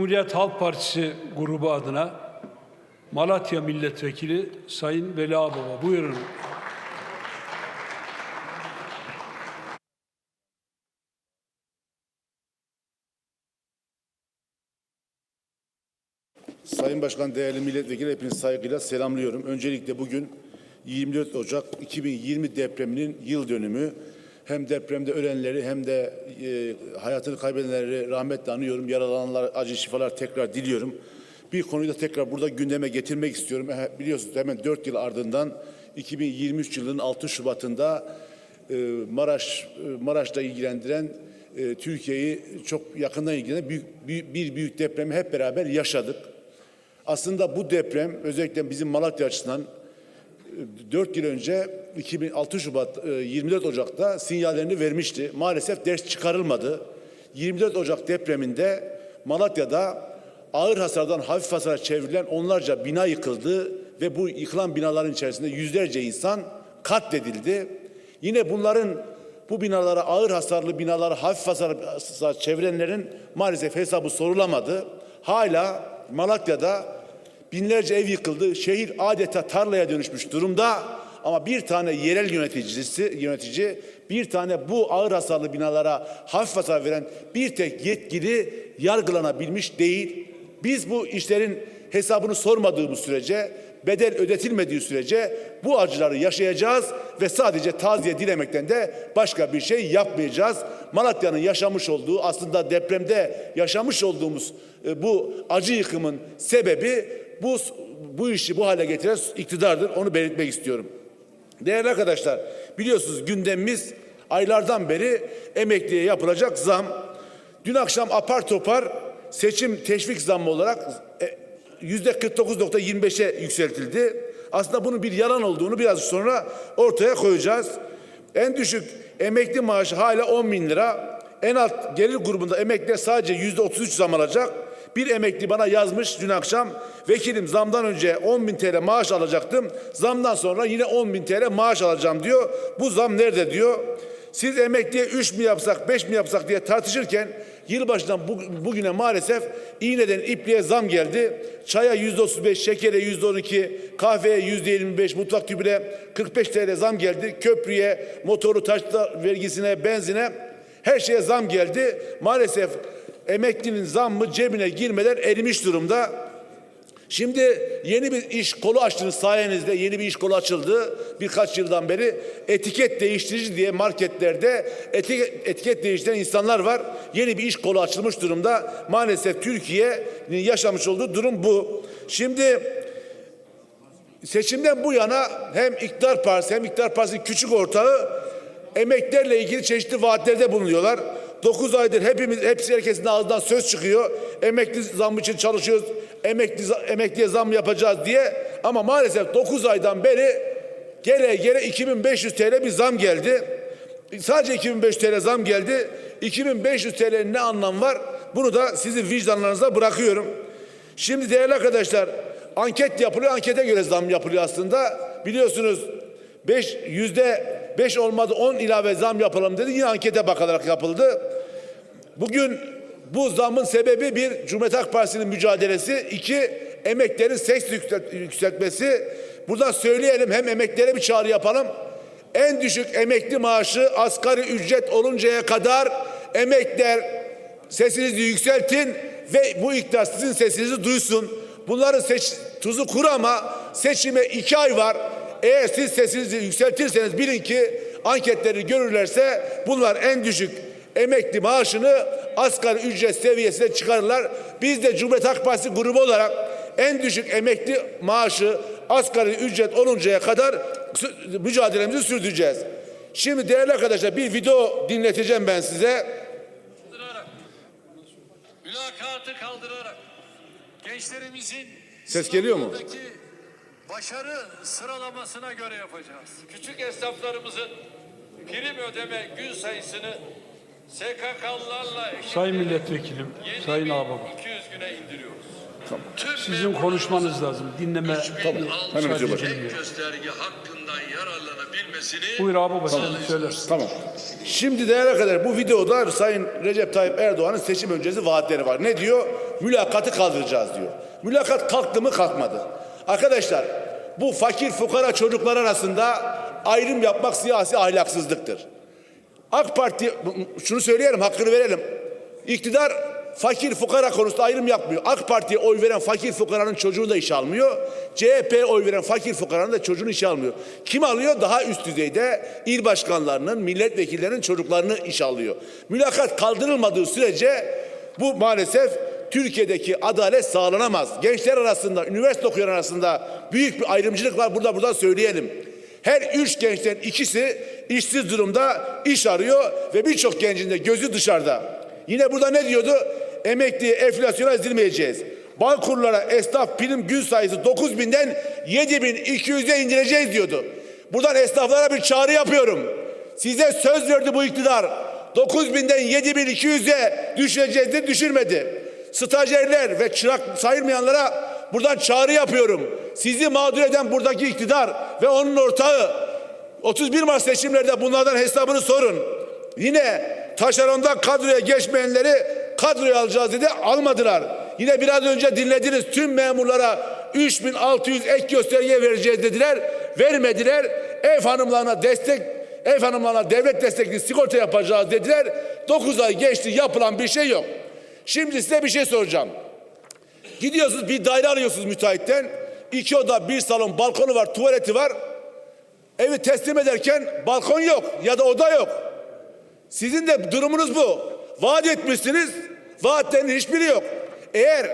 Cumhuriyet Halk Partisi grubu adına Malatya Milletvekili Sayın Veli Ağbaba. Buyurun. Sayın Başkan, değerli milletvekili hepinizi saygıyla selamlıyorum. Öncelikle bugün 24 Ocak 2020 depreminin yıl dönümü. Hem depremde ölenleri hem de e, hayatını kaybedenleri rahmetle anıyorum. Yaralananlar acı şifalar tekrar diliyorum. Bir konuyu da tekrar burada gündeme getirmek istiyorum. Biliyorsunuz hemen 4 yıl ardından 2023 yılının 6 Şubat'ında e, Maraş e, Maraş'ta ilgilendiren e, Türkiye'yi çok yakından ilgilenen büyük, büyük, bir büyük depremi hep beraber yaşadık. Aslında bu deprem özellikle bizim Malatya açısından 4 yıl önce 2006 Şubat e, 24 Ocak'ta sinyallerini vermişti. Maalesef ders çıkarılmadı. 24 Ocak depreminde Malatya'da ağır hasardan hafif hasara çevrilen onlarca bina yıkıldı ve bu yıkılan binaların içerisinde yüzlerce insan katledildi. Yine bunların bu binalara ağır hasarlı binalara hafif hasar çevirenlerin maalesef hesabı sorulamadı. Hala Malatya'da binlerce ev yıkıldı. Şehir adeta tarlaya dönüşmüş durumda. Ama bir tane yerel yöneticisi, yönetici, bir tane bu ağır hasarlı binalara hafif hasar veren bir tek yetkili yargılanabilmiş değil. Biz bu işlerin hesabını sormadığımız sürece, bedel ödetilmediği sürece bu acıları yaşayacağız ve sadece taziye dilemekten de başka bir şey yapmayacağız. Malatya'nın yaşamış olduğu aslında depremde yaşamış olduğumuz e, bu acı yıkımın sebebi bu bu işi bu hale getiren iktidardır. Onu belirtmek istiyorum. Değerli arkadaşlar, biliyorsunuz gündemimiz aylardan beri emekliye yapılacak zam. Dün akşam apar topar seçim teşvik zammı olarak e, yüzde 49.25'e yükseltildi. Aslında bunun bir yalan olduğunu biraz sonra ortaya koyacağız. En düşük emekli maaşı hala 10 bin lira. En alt gelir grubunda emekliler sadece yüzde 33 zam alacak. Bir emekli bana yazmış dün akşam. Vekilim zamdan önce 10 bin TL maaş alacaktım. Zamdan sonra yine 10 bin TL maaş alacağım diyor. Bu zam nerede diyor. Siz emekliye 3 mi yapsak 5 mi yapsak diye tartışırken yılbaşından bu- bugüne maalesef iğneden ipliğe zam geldi. Çaya yüzde 35, şekere yüzde 12, kahveye yüzde 25, mutfak tüpüne 45 TL zam geldi. Köprüye, motoru taşla vergisine, benzine her şeye zam geldi. Maalesef emeklinin zammı cebine girmeden erimiş durumda. Şimdi yeni bir iş kolu açtınız sayenizde yeni bir iş kolu açıldı birkaç yıldan beri etiket değiştirici diye marketlerde etiket, etiket değiştiren insanlar var. Yeni bir iş kolu açılmış durumda. Maalesef Türkiye'nin yaşamış olduğu durum bu. Şimdi seçimden bu yana hem iktidar partisi hem iktidar partisinin küçük ortağı emeklerle ilgili çeşitli vaatlerde bulunuyorlar. 9 aydır hepimiz hepsi herkesin ağzından söz çıkıyor. Emekli zam için çalışıyoruz. Emekli emekliye zam yapacağız diye. Ama maalesef 9 aydan beri gele gele 2500 TL bir zam geldi. Sadece 2500 TL zam geldi. 2500 TL'nin ne anlamı var? Bunu da sizin vicdanlarınıza bırakıyorum. Şimdi değerli arkadaşlar anket yapılıyor. Ankete göre zam yapılıyor aslında. Biliyorsunuz 5 yüzde 5 olmadı 10 ilave zam yapalım dedi. Yine ankete bakılarak yapıldı. Bugün bu zamın sebebi bir Cumhuriyet Halk Partisi'nin mücadelesi, iki emeklerin ses yükselt- yükseltmesi. Buradan söyleyelim hem emeklere bir çağrı yapalım. En düşük emekli maaşı asgari ücret oluncaya kadar emekler sesinizi yükseltin ve bu iktidar sizin sesinizi duysun. Bunların seç, tuzu kuru ama seçime iki ay var. Eğer siz sesinizi yükseltirseniz bilin ki anketleri görürlerse bunlar en düşük emekli maaşını asgari ücret seviyesine çıkarırlar. Biz de Cumhuriyet Halk Partisi grubu olarak en düşük emekli maaşı asgari ücret oluncaya kadar mücadelemizi sürdüreceğiz. Şimdi değerli arkadaşlar bir video dinleteceğim ben size. kaldırarak, mülakatı kaldırarak gençlerimizin Ses geliyor mu? başarı sıralamasına göre yapacağız. Küçük esnaflarımızın prim ödeme gün sayısını SKK'lılarla Sayın Milletvekilim, Sayın Ağbaba. 200 güne indiriyoruz. Tüm Sizin konuşmanız lazım. Dinleme Hemen müsaade hocam. edilmiyor. gösterge hakkından yararlanabilmesini Buyur Ağbaba sen söylersin. Tamam. Şimdi değerli arkadaşlar bu videoda Sayın Recep Tayyip Erdoğan'ın seçim öncesi vaatleri var. Ne diyor? Mülakatı kaldıracağız diyor. Mülakat kalktı mı kalkmadı. Arkadaşlar bu fakir fukara çocuklar arasında ayrım yapmak siyasi ahlaksızlıktır. AK Parti şunu söyleyelim hakkını verelim. İktidar fakir fukara konusunda ayrım yapmıyor. AK Parti'ye oy veren fakir fukaranın çocuğunu da işe almıyor. CHP'ye oy veren fakir fukaranın da çocuğunu işe almıyor. Kim alıyor? Daha üst düzeyde il başkanlarının, milletvekillerinin çocuklarını işe alıyor. Mülakat kaldırılmadığı sürece bu maalesef Türkiye'deki adalet sağlanamaz. Gençler arasında, üniversite okuyan arasında büyük bir ayrımcılık var. Burada burada söyleyelim. Her üç gençten ikisi işsiz durumda iş arıyor ve birçok gencin de gözü dışarıda. Yine burada ne diyordu? Emekli enflasyona ezilmeyeceğiz. Bankurlara esnaf prim gün sayısı 9000'den 7200'e indireceğiz diyordu. Buradan esnaflara bir çağrı yapıyorum. Size söz verdi bu iktidar. 9000'den 7200'e düşüreceğiz de düşürmedi. Stajyerler ve çırak sayılmayanlara buradan çağrı yapıyorum. Sizi mağdur eden buradaki iktidar ve onun ortağı 31 Mart seçimlerde bunlardan hesabını sorun. Yine taşerondan kadroya geçmeyenleri kadroya alacağız dedi almadılar. Yine biraz önce dinlediniz tüm memurlara 3600 ek gösterge vereceğiz dediler. Vermediler. Ev hanımlarına destek ev hanımlarına devlet destekli sigorta yapacağız dediler. 9 ay geçti yapılan bir şey yok. Şimdi size bir şey soracağım. Gidiyorsunuz bir daire arıyorsunuz müteahhitten. İki oda, bir salon, balkonu var, tuvaleti var. Evi teslim ederken balkon yok ya da oda yok. Sizin de durumunuz bu. Vaat etmişsiniz, vaatlerin hiçbiri yok. Eğer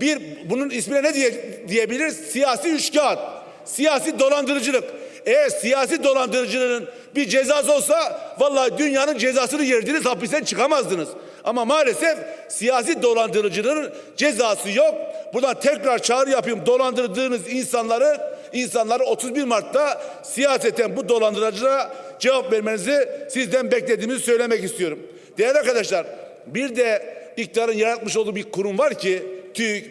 bir bunun ismine ne diye, diyebiliriz? Siyasi üçkağıt, siyasi dolandırıcılık. Eğer siyasi dolandırıcılığın bir cezası olsa vallahi dünyanın cezasını yerdiniz hapisten çıkamazdınız. Ama maalesef siyasi dolandırıcılığın cezası yok. Buradan tekrar çağrı yapayım. Dolandırdığınız insanları insanları 31 Mart'ta siyaseten bu dolandırıcılara cevap vermenizi sizden beklediğimizi söylemek istiyorum. Değerli arkadaşlar bir de iktidarın yaratmış olduğu bir kurum var ki TÜİK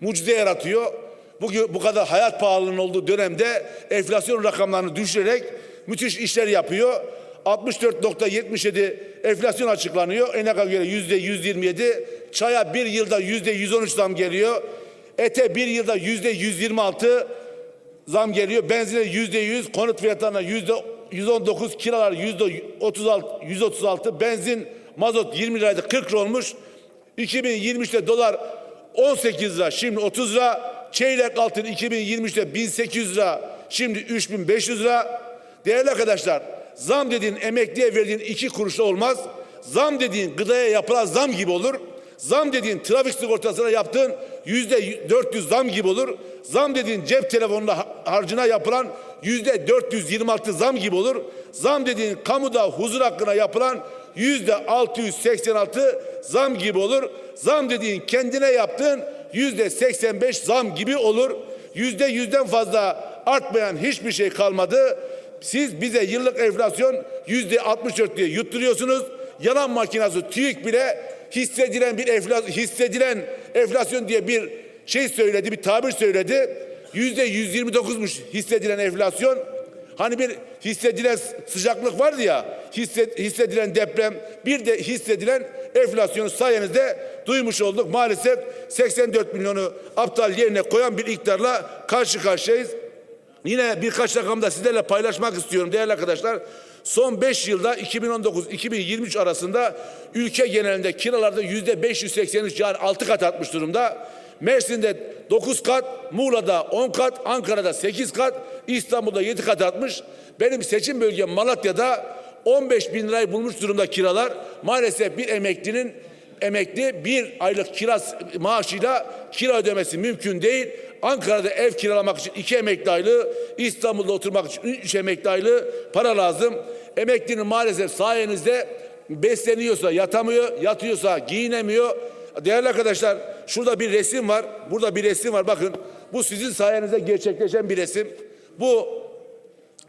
mucize yaratıyor. Bugün bu kadar hayat pahalılığının olduğu dönemde enflasyon rakamlarını düşürerek müthiş işler yapıyor. 64.77 enflasyon açıklanıyor. Enaka göre yüzde 127. Çaya bir yılda yüzde 113 zam geliyor. Ete bir yılda yüzde 126 zam geliyor. Benzine yüzde 100, konut fiyatlarına yüzde 119, kiralar yüzde 36, 136, benzin, mazot 20 liraydı 40 lira olmuş. 2023'te dolar 18 lira, şimdi 30 lira. Çeyrek altın 2023'te 1800 lira, şimdi 3500 lira. Değerli arkadaşlar, zam dediğin emekliye verdiğin iki kuruşla olmaz. Zam dediğin gıdaya yapılan zam gibi olur. Zam dediğin trafik sigortasına yaptığın yüzde 400 zam gibi olur. Zam dediğin cep telefonuna ha- harcına yapılan yüzde 426 zam gibi olur. Zam dediğin kamuda huzur hakkına yapılan yüzde 686 zam gibi olur. Zam dediğin kendine yaptığın yüzde 85 zam gibi olur. Yüzde yüzden fazla artmayan hiçbir şey kalmadı. Siz bize yıllık enflasyon yüzde 64 diye yutturuyorsunuz. Yalan makinası TÜİK bile hissedilen bir enflasyon, hissedilen enflasyon diye bir şey söyledi, bir tabir söyledi. Yüzde 129'muş hissedilen enflasyon. Hani bir hissedilen sıcaklık vardı ya, hissedilen deprem, bir de hissedilen enflasyonu sayenizde duymuş olduk. Maalesef 84 milyonu aptal yerine koyan bir iktidarla karşı karşıyayız. Yine birkaç rakam da sizlerle paylaşmak istiyorum değerli arkadaşlar. Son 5 yılda 2019-2023 arasında ülke genelinde kiralarda yüzde 583 yani 6 kat artmış durumda. Mersin'de 9 kat, Muğla'da 10 kat, Ankara'da 8 kat, İstanbul'da 7 kat artmış. Benim seçim bölgem Malatya'da 15 bin lirayı bulmuş durumda kiralar. Maalesef bir emeklinin emekli bir aylık kira maaşıyla kira ödemesi mümkün değil. Ankara'da ev kiralamak için iki emekli aylığı, İstanbul'da oturmak için üç emekli aylığı para lazım. Emeklinin maalesef sayenizde besleniyorsa yatamıyor, yatıyorsa giyinemiyor. Değerli arkadaşlar şurada bir resim var. Burada bir resim var. Bakın bu sizin sayenizde gerçekleşen bir resim. Bu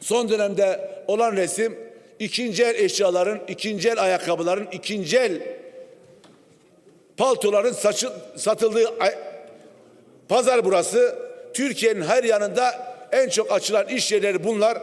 son dönemde olan resim ikinci el eşyaların, ikinci el ayakkabıların, ikinci el paltoların saçı, satıldığı pazar burası. Türkiye'nin her yanında en çok açılan iş yerleri bunlar.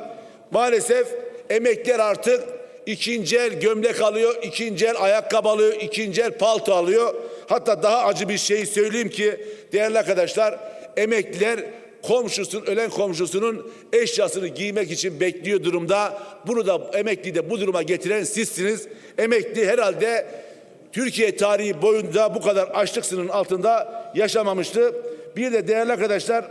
Maalesef emekliler artık ikinci el gömlek alıyor, ikinci el ayakkabı alıyor, ikinci el palto alıyor. Hatta daha acı bir şey söyleyeyim ki değerli arkadaşlar emekliler komşusunun ölen komşusunun eşyasını giymek için bekliyor durumda. Bunu da emekli de bu duruma getiren sizsiniz. Emekli herhalde Türkiye tarihi boyunca bu kadar açlık sınırının altında yaşamamıştı. Bir de değerli arkadaşlar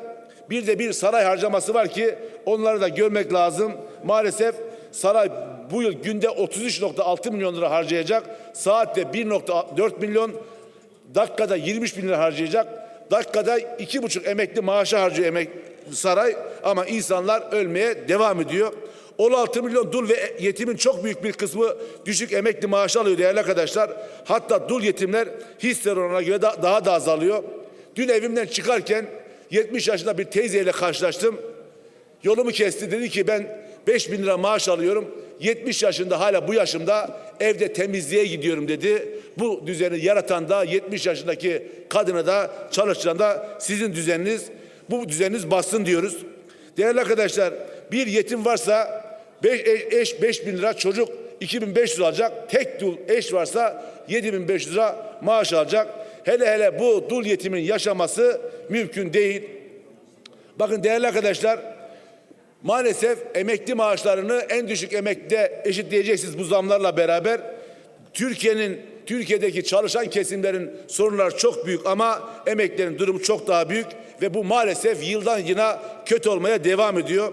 bir de bir saray harcaması var ki onları da görmek lazım. Maalesef saray bu yıl günde 33.6 milyon lira harcayacak. Saatte 1.4 milyon, dakikada 23 bin lira harcayacak. Dakikada iki buçuk emekli maaşı harcıyor emek saray ama insanlar ölmeye devam ediyor. 16 milyon dul ve yetimin çok büyük bir kısmı düşük emekli maaşı alıyor değerli arkadaşlar. Hatta dul yetimler hisse oranına göre da- daha da azalıyor. Dün evimden çıkarken 70 yaşında bir teyzeyle karşılaştım. Yolumu kesti dedi ki ben 5 bin lira maaş alıyorum. 70 yaşında hala bu yaşımda evde temizliğe gidiyorum dedi. Bu düzeni yaratan da 70 yaşındaki kadına da çalıştıran da sizin düzeniniz. Bu düzeniniz bassın diyoruz. Değerli arkadaşlar bir yetim varsa 5 eş 5 bin lira çocuk 2500 alacak. Tek dul eş varsa 7500 lira maaş alacak. Hele hele bu dul yetimin yaşaması mümkün değil. Bakın değerli arkadaşlar maalesef emekli maaşlarını en düşük emeklide eşitleyeceksiniz bu zamlarla beraber. Türkiye'nin Türkiye'deki çalışan kesimlerin sorunları çok büyük ama emeklerin durumu çok daha büyük ve bu maalesef yıldan yıla kötü olmaya devam ediyor.